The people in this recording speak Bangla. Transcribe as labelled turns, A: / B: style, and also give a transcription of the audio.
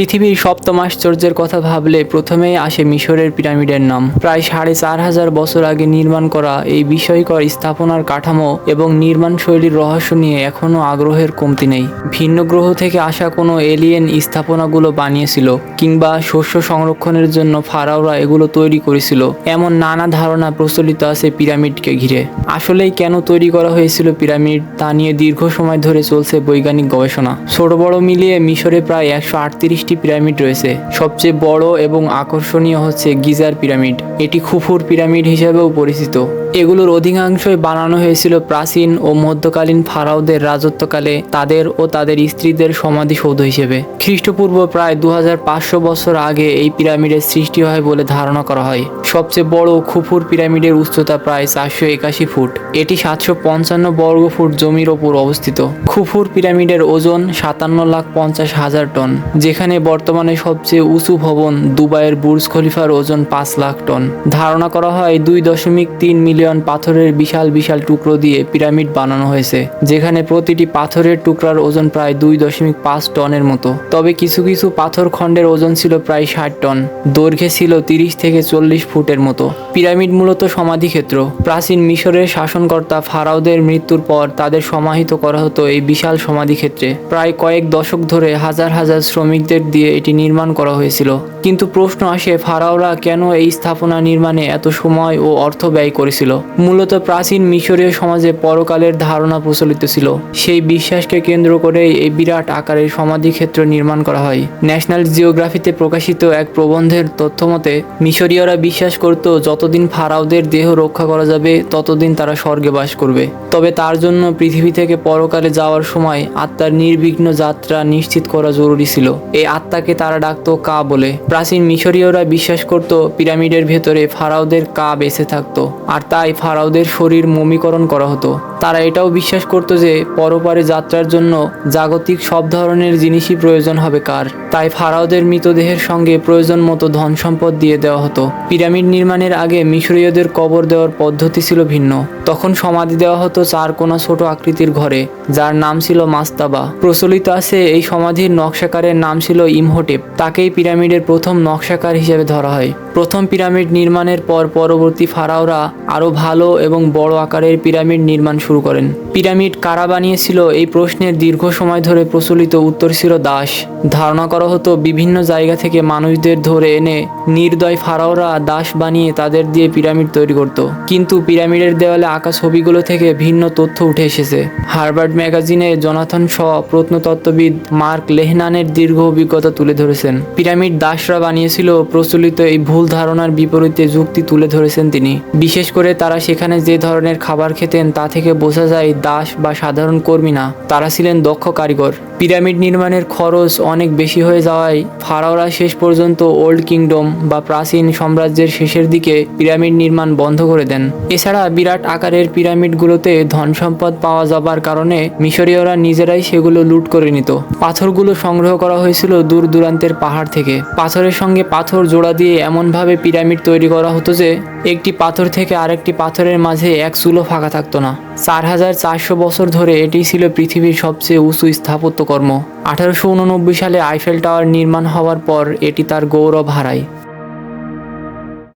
A: পৃথিবীর সপ্তম আশ্চর্যের কথা ভাবলে প্রথমেই আসে মিশরের পিরামিডের নাম। প্রায় সাড়ে চার হাজার বছর আগে নির্মাণ করা এই বিষয়কর স্থাপনার কাঠামো এবং নির্মাণ শৈলীর রহস্য নিয়ে এখনও আগ্রহের কমতি নেই। ভিন্ন গ্রহ থেকে আসা কোনো এলিয়েন স্থাপনাগুলো বানিয়েছিল কিংবা শস্য সংরক্ষণের জন্য ফারাওরা এগুলো তৈরি করেছিল। এমন নানা ধারণা প্রচলিত আছে পিরামিডকে ঘিরে। আসলেই কেন তৈরি করা হয়েছিল পিরামিড তা নিয়ে দীর্ঘ সময় ধরে চলছে বৈজ্ঞানিক গবেষণা। ছোট বড় মিলিয়ে মিশরে প্রায় একশো আটত্রিশটি পিরামিড রয়েছে। সবচেয়ে বড় এবং আকর্ষণীয় হচ্ছে গিজার পিরামিড। এটি খুফুর পিরামিড হিসাবেও পরিচিত। এগুলোর অধিকাংশই বানানো হয়েছিল প্রাচীন ও মধ্যকালীন ফারাওদের রাজত্বকালে তাদের ও তাদের স্ত্রীদের সমাধিসৌধ হিসেবে। খ্রিস্টপূর্ব প্রায় দু হাজার পাঁচশো বছর আগে এই পিরামিডের সৃষ্টি হয় বলে ধারণা করা হয়। সবচেয়ে বড় খুফুর পিরামিডের উচ্চতা প্রায় চারশো একাশি ফুট। এটি সাতশো পঞ্চান্ন বর্গ ফুট জমির ওপর অবস্থিত। খুফুর পিরামিডের ওজন সাতান্ন লাখ পঞ্চাশ হাজার টন, যেখানে বর্তমানে সবচেয়ে উঁচু ভবন দুবাইয়ের বুর্জ খলিফার ওজন পাঁচ লাখ টন। ধারণা করা হয় দুই দশমিক তিন মিলিয়ন পাথরের বিশাল বিশাল টুকরো দিয়ে পিরামিড বানানো হয়েছে, যেখানে প্রতিটি পাথরের টুকরার ওজন প্রায় দুই দশমিক পাঁচ টনের মতো। তবে কিছু কিছু পাথর খণ্ডের ওজন ছিল প্রায় ষাট টন, দৈর্ঘ্যে ছিল তিরিশ থেকে চল্লিশ ফুটের মতো। পিরামিড মূলত সমাধিক্ষেত্র। প্রাচীন মিশরের শাসনকর্তা ফারাওদের মৃত্যুর পর তাদের সমাহিত করা হতো এই বিশাল সমাধিক্ষেত্রে। প্রায় কয়েক দশক ধরে হাজার হাজার শ্রমিকদের দিয়ে এটি নির্মাণ করা হয়েছিল। কিন্তু প্রশ্ন আসে, ফারাওরা কেন এই স্থাপনা নির্মাণে এত সময় ও অর্থ ব্যয় করেছিল? মূলত প্রাচীন মিশরীয় সমাজে পরকালের ধারণা প্রচলিত ছিল। সেই বিশ্বাসকে কেন্দ্র করে এই বিরাট আকারের সমাধিক্ষেত্র নির্মাণ করা হয়। ন্যাশনাল জিওগ্রাফিতে প্রকাশিত এক প্রবন্ধের তথ্যমতে মিশরীয়রা বিশ্বাস করত, যতদিন ফারাওদের দেহ রক্ষা করা যাবে, ততদিন তারা স্বর্গে বাস করবে। তবে তার জন্য পৃথিবী থেকে পরকালে যাওয়ার সময় আত্মার নির্বিঘ্ন যাত্রা নিশ্চিত করা জরুরি ছিল। এই আত্মাকে তারা ডাকতো কা বলে। প্রাচীন মিশরীয়রা বিশ্বাস করত, পিরামিডের ভেতরে ফারাওদের কা বেঁচে থাকতো। আর তাই ফারাওদের শরীর মমিকরণ করা হতো। তারা এটাও বিশ্বাস করতো যে পরপারে যাত্রার জন্য জাগতিক সব ধরনের জিনিসই প্রয়োজন হবে কার। তাই ফারাওদের মৃতদেহের সঙ্গে প্রয়োজন মতো ধন সম্পদ দিয়ে দেওয়া হতো। পিরামিড নির্মাণের আগে মিশরীয়দের কবর দেওয়ার পদ্ধতি ছিল ভিন্ন। তখন সমাধি দেওয়া হতো চার কোনা ছোট আকৃতির ঘরে, যার নাম ছিল মাস্তাবা। প্রচলিত আছে এই সমাধির নকশাকারের নাম ছিল ইমহোটেপ। তাকেই পিরামিডের প্রথম নকশাকার হিসেবে ধরা হয়। প্রথম পিরামিড নির্মাণের পর পরবর্তী ফারাওরা আরও ভালো এবং বড় আকারের পিরামিড নির্মাণ শুরু করেন। পিরামিড কারা বানিয়েছিল এই প্রশ্নের দীর্ঘ সময় ধরে প্রচলিত উত্তর ছিল দাস। ধারণা করা হতো বিভিন্ন জায়গা থেকে মানুষদের ধরে এনে নির্দয় ফারাওরা দাস বানিয়ে তাদের দিয়ে পিরামিড তৈরি করত। কিন্তু পিরামিডের দেওয়ালে আঁকা ছবিগুলো থেকে ভিন্ন তথ্য উঠে এসেছে। হার্ভার্ড ম্যাগাজিনে জনাথন শ প্রত্নতত্ত্ববিদ মার্ক লেহনানের দীর্ঘ অভিজ্ঞতা তুলে ধরেছেন। পিরামিড দাসরা বানিয়েছিল, প্রচলিত এই ভুল ধারণার বিপরীতে যুক্তি তুলে ধরেছেন তিনি। বিশেষ করে তারা সেখানে যে ধরনের খাবার খেতেন তা থেকে বোঝা যায় দাস বা সাধারণ কর্মী না, তারা ছিলেন দক্ষ কারিগর। পিরামিড নির্মাণের খরচ অনেক বেশি হয়ে যাওয়ায় ফারাওরা শেষ পর্যন্ত ওল্ড কিংডম বা প্রাচীন সাম্রাজ্যের শেষের দিকে পিরামিড নির্মাণ বন্ধ করে দেন। এছাড়া বিরাট আকারের পিরামিডগুলোতে ধন সম্পদ পাওয়া যাবার কারণে মিশরীয়রা নিজেরাই সেগুলো লুট করে নিত। পাথরগুলো সংগ্রহ করা হয়েছিল দূর দূরান্তের পাহাড় থেকে। পাথরের সঙ্গে পাথর জোড়া দিয়ে এমনভাবে পিরামিড তৈরি করা হতো যে, একটি পাথর থেকে আরেকটি পাথরের মাঝে এক চুলো ফাঁকা থাকতো না। চার হাজার চারশো বছর ধরে এটি ছিল পৃথিবীর সবচেয়ে উঁচু স্থাপত্যকর্ম। আঠারোশো উননব্বই সালে আইফেল টাওয়ার নির্মাণ হওয়ার পর এটি তার গৌরব হারায়।